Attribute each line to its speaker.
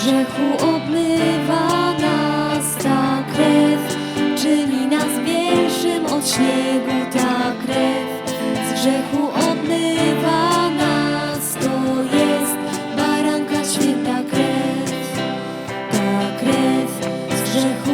Speaker 1: grzechu obmywa nas ta krew, czyni nas większym od śniegu ta krew. Z grzechu obmywa nas to jest baranka święta krew, ta krew z grzechu.